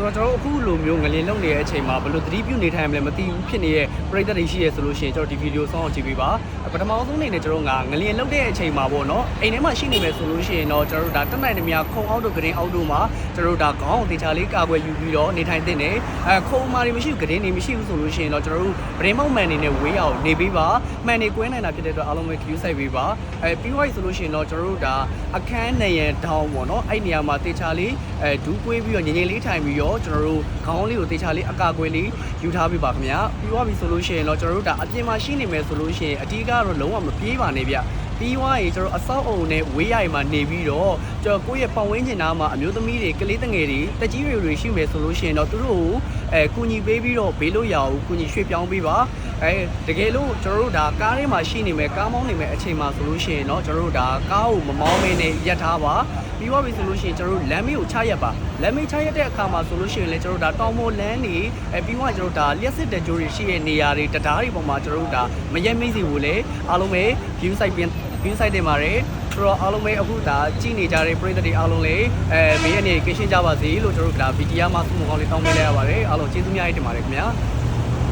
ဆိုတော့ကျွန်တော်တို့အခုလိုမျိုးငလင်လုံနေတဲ့အချိန်မှာဘယ်လိုသတိပြုနေထိုင်မလဲမသိဘူးဖြစ်နေတဲ့ပရိသတ်တွေရှိရဆိုလို့ရှိရင်ကျွန်တော်ဒီဗီဒီယိုဆောင်းအောင်ကြည့်ပေးပါပထမဆုံးအနေနဲ့ကျွန်တော်ကငလင်လုံတဲ့အချိန်မှာပေါ့နော်အိမ်ထဲမှာရှိနေမယ်ဆိုလို့ရှိရင်တော့ကျွန်တော်တို့ဒါတက်နိုင်တဲ့များခုံအောက်တို့ဂရင်အောက်တို့မှာကျွန်တော်တို့ဒါခေါင်းအောင်တေချာလေးကာကွယ်ယူပြီးတော့နေထိုင်တဲ့နေအဲခုံမာတွေမရှိဘူးဂရင်တွေမရှိဘူးဆိုလို့ရှိရင်တော့ကျွန်တော်တို့ဗရင်မောက်မှန်နေနဲ့ဝေးအောင်နေပေးပါမှန်နေကွဲနိုင်တာဖြစ်တဲ့အတွက်အားလုံးပဲ queue ဆိုင်ပေးပါအဲပြီးသွားပြီဆိုလို့ရှိရင်တော့ကျွန်တော်တို့ဒါအခန်းနေရန်ဒေါင်းပေါ့နော်အဲ့နေရာမှာတေချာလေးအဲဒူးကွေးပြီးတော့ငြိမ်ငြိမ်လေးထိုင်ပြီးတော့ကျွန်တော်တို့ခေါင်းလေးကိုတေချာလေးအကာကွယ်လေးယူထားပေးပါခင်ဗျာပြီးသွားပြီဆိုလို့ရှိရင်တော့ကျွန်တော်တို့ဒါအပြင်မှာရှိနေမယ်ဆိုလို့ရှိရင်အတီးကတော့လုံးဝမပြေးပါနဲ့ဗျ ပြီးွားရင်ကျွန်တော်အဆောက်အုံနဲ့ဝေးရိုင်မှာနေပြီးတော့ကျွန်တော်ကိုယ့်ရဲ့ပတ်ဝန်းကျင်သားမှာအမျိုးသမီးတွေကလေးတငယ်တွေတက်ကြီးတွေတွေရှိမယ်ဆိုလို့ရှိရင်တော့သူတို့ကိုအဲကူညီပေးပြီးတော့ဘေးလို့ရအောင်ကူညီရွှေ့ပြောင်းပေးပါအဲတကယ်လို့ကျွန်တော်တို့ဒါကားထဲမှာရှိနေမယ်ကားမောင်းနေမယ်အချိန်မှာဆိုလို့ရှိရင်တော့ကျွန်တော်တို့ဒါကားကိုမမောင်းမင်းနဲ့ရပ်ထားပါပြီးသွားပြီဆိုလို့ရှိရင်ကျွန်တော်တို့လမ်းမေးကိုချရက်ပါလမ်းမေးချရက်တဲ့အခါမှာဆိုလို့ရှိရင်လည်းကျွန်တော်တို့ဒါတောင်ပေါ်လမ်းနေအဲပြီးသွားကျွန်တော်တို့ဒါလျှက်စစ်တကြိုးတွေရှိတဲ့နေရာတွေတရားတွေပေါ်မှာကျွန်တော်တို့ဒါမရက်မိစီဘူးလေအားလုံးပဲ view site ပြင် view site တင်ပါတယ်ဆိုတော့အားလုံးပဲအခုဒါကြည့်နေကြတဲ့ပရိသတ်တွေအားလုံးလည်းအဲဘေးကနေကင်းရှင်းကြပါစေလို့ကျွန်တော်တို့ဒါဗီဒီယိုမှာစုမကောင်းလေးတောင်းပေးလိုက်ရပါတယ်အားလုံးကျေးဇူးများကြီးတင်ပါတယ်ခင်ဗျာ